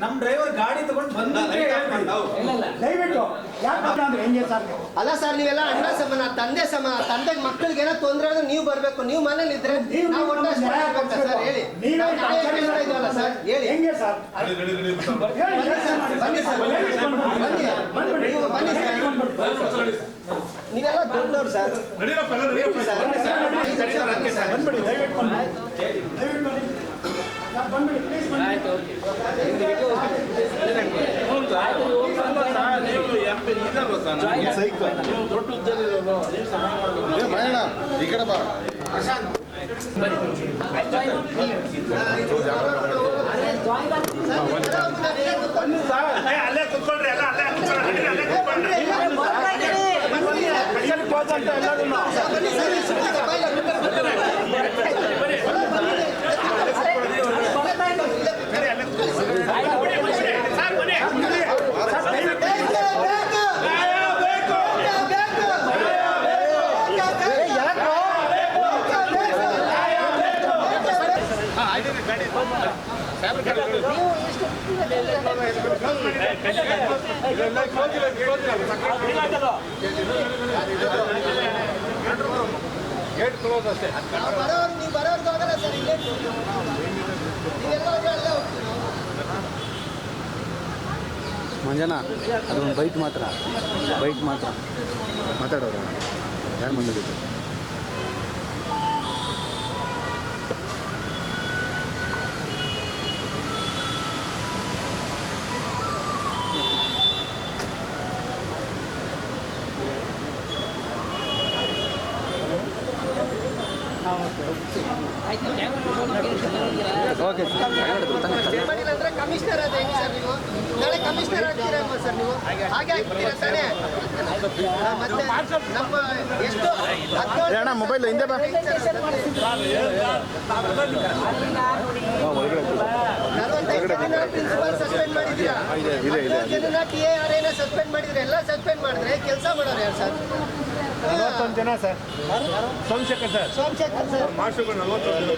ನಮ್ ಡ್ರೈವರ್ ಗಾಡಿ ತಗೊಂಡು ಬಂದ ದಯವಿಟ್ಟು ಯಾಕೆ ಅಂದ್ರೆ ಹೆಂಗೆ ಸರ್ ನೀವು? ಅಲ್ಲ ಸರ್ ನೀವೆಲ್ಲ ಅಣ್ಣ ಸಮಾನ ತಂದೆ ಸಮ ತಂದೆ ಮಕ್ಕಳಿಗೆ ಏನೋ ತೊಂದ್ರೆ ಆದ್ರೆ ನೀವು ಬರ್ಬೇಕು. ನೀವು ಮನೇಲಿ ಇದ್ರೆ ನೀವು ನಮ್ಗೆ ಸರ್ ಹೇಳಿ. ಇದಲ್ಲ ಸರ್ ಹೇಳಿ. ಹೆಂಗೆ ಸರ್? ಬನ್ನಿ ಸರ್ ಬನ್ನಿ ಬನ್ನಿ ಸರ್ ಹೇಳಿ ಹೆಂಗೆ ಸರ್ ಹೇಳಿ, ಹೇಳಿ ಸರ್. ಬನ್ನಿ ಸರ್ ಬನ್ನಿ ಬನ್ನಿ ನೀವು ಬನ್ನಿ ಸರ್ ನೀವೆಲ್ಲ ದೊಡ್ಡವ್ರು ಸರ್ ಬಂದ್ಬಿಡಿ ದಯವಿಟ್ಟು ಬನ್ನಿ ದಯವಿಟ್ಟು ಬನ್ನಿ ಸರ್, ಬಂದ್ಬಿಡಿ ಪ್ಲೀಸ್ ಬನ್ನಿ ಈ ಕಡೆ ಬಾ ಅಲ್ಲೇ ಇಪ್ಪತ್ತೆಂಟು ಎಲ್ಲದನ್ನು ಸಾಹೇಬ್ರ ಅಷ್ಟೇ ನೀವು ಬರೋರ್ಗೂ ಆಗಲ್ಲ ಸರ್ ಮಂಜನ ಅದೊಂದು ಬೈಕ್ ಮಾತ್ರ. ಬೈಕ್ ಮಾತ್ರ. ಮಾತಾಡೋರು ಯಾರು ಮಾತಾಡಿದ್ದು ಓಕೆ ಏನ್ ಮಾಡಿಲ್ಲ ಅಂದ್ರೆ ಕಮಿಷನರ್ ಅದೇ ಸರ್ ನೀವು ನಾಳೆ ಕಮಿಷನರ್ ಆಗ್ತೀರಾ ಅಲ್ವಾ ಸರ್ ನೀವು ಹಾಗೆ ಆಗ್ತೀರಾ ತಾನೇ ಮತ್ತೆ ನಮ್ಮ ಎಷ್ಟು ಅಣ್ಣ ಮೊಬೈಲ್ ಹಿಂದೆ ಬಾ ನಲವತ್ತೈದು ಪ್ರಿನ್ಸಿಪಾಲ್ ಸಸ್ಪೆಂಡ್ ಇದೆ, ಇದೆ, ಜನನ ಟಿ ಎ ಆರ್ ಏನೋ ಸಸ್ಪೆಂಡ್ ಮಾಡಿದ್ರೆ ಎಲ್ಲ ಸಸ್ಪೆಂಡ್ ಮಾಡಿದ್ರೆ ಕೆಲಸ ಮಾಡೋರು ಯಾರು ಸರ್? ನಲವತ್ತೊಂದು ಜನ sir. Somashekar sir. Somashekar sir. ಮಾಸ್ಟರ್ಗಳು ನಲವತ್ತೊಂದು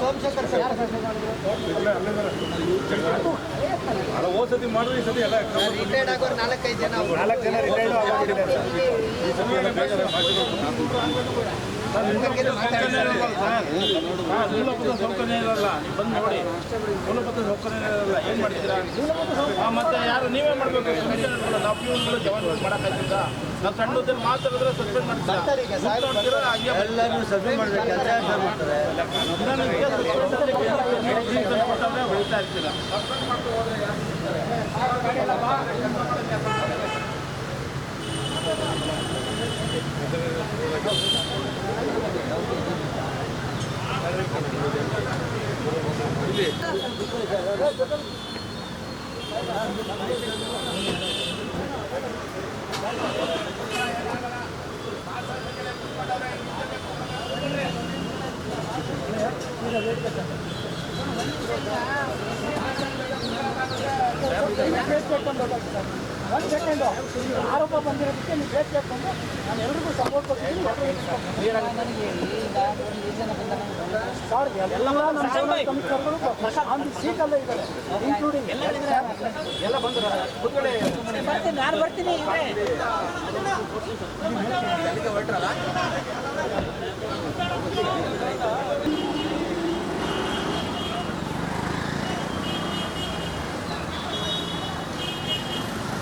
ಸೋಮಶೇಖರ್ ಸರ್ ಅಲ್ಲ ಹೋದ ಸತಿ ಮಾಡಿದ್ರೆ ಈ ಸತಿ ಎಲ್ಲ ರಿಟೈರ್ಡ್ ಆಗೋರು ನಾಲ್ಕೈದು ಜನ. ನಾಲ್ಕು ಜನ ರಿಟೈರ್ಡ್ ಮಾತಾಡ್ತಾರೆ? ಮೂಲಭೂತ ಸೌಕರ್ಯ ಇರಲ್ಲ ಬಂದು ನೋಡಿ ಮೂಲಭೂತ ಸೌಕರ್ಯ ಇರಲ್ಲ ಏನು ಮಾಡ್ತೀರಾ ಮತ್ತೆ ಯಾರು ನೀವೇ ಮಾಡಬೇಕು ನಾವು ಪ್ಯೂನ್ಗಳು ಜವಾನ್ ಮಾಡೋಕ್ಕಾಗ್ತಿದ್ದ ನಾವು ಸಣ್ಣ ಹುದ್ದೆಲಿ ಮಾತಾಡಿದ್ರೆ ಸಸ್ಪೆಂಡ್ ಮಾಡ್ತಾರೆ ಮಾಡಬೇಕು ಬೆಳೀತಾ ಇರ್ತೀರಾ Gracias. ಒಂದು ಸೆಕೆಂಡು ಆರೋಪ ಬಂದಿರೋದಕ್ಕೆ ನೀವು ಬೇಸ್ ಕೇಳ್ಕೊಂಡು ನಾನು ಎಲ್ರಿಗೂ ಸಪೋರ್ಟ್ ಸರ್ ಎಲ್ಲ ನಮ್ಮ ಸೀಟಲ್ಲೇ ಇದ್ದಾರೆ ಇನ್ಕ್ಲೂಡಿಂಗ್ ಎಲ್ಲ ಬಂದರು ನಾನು ಬರ್ತೀನಿ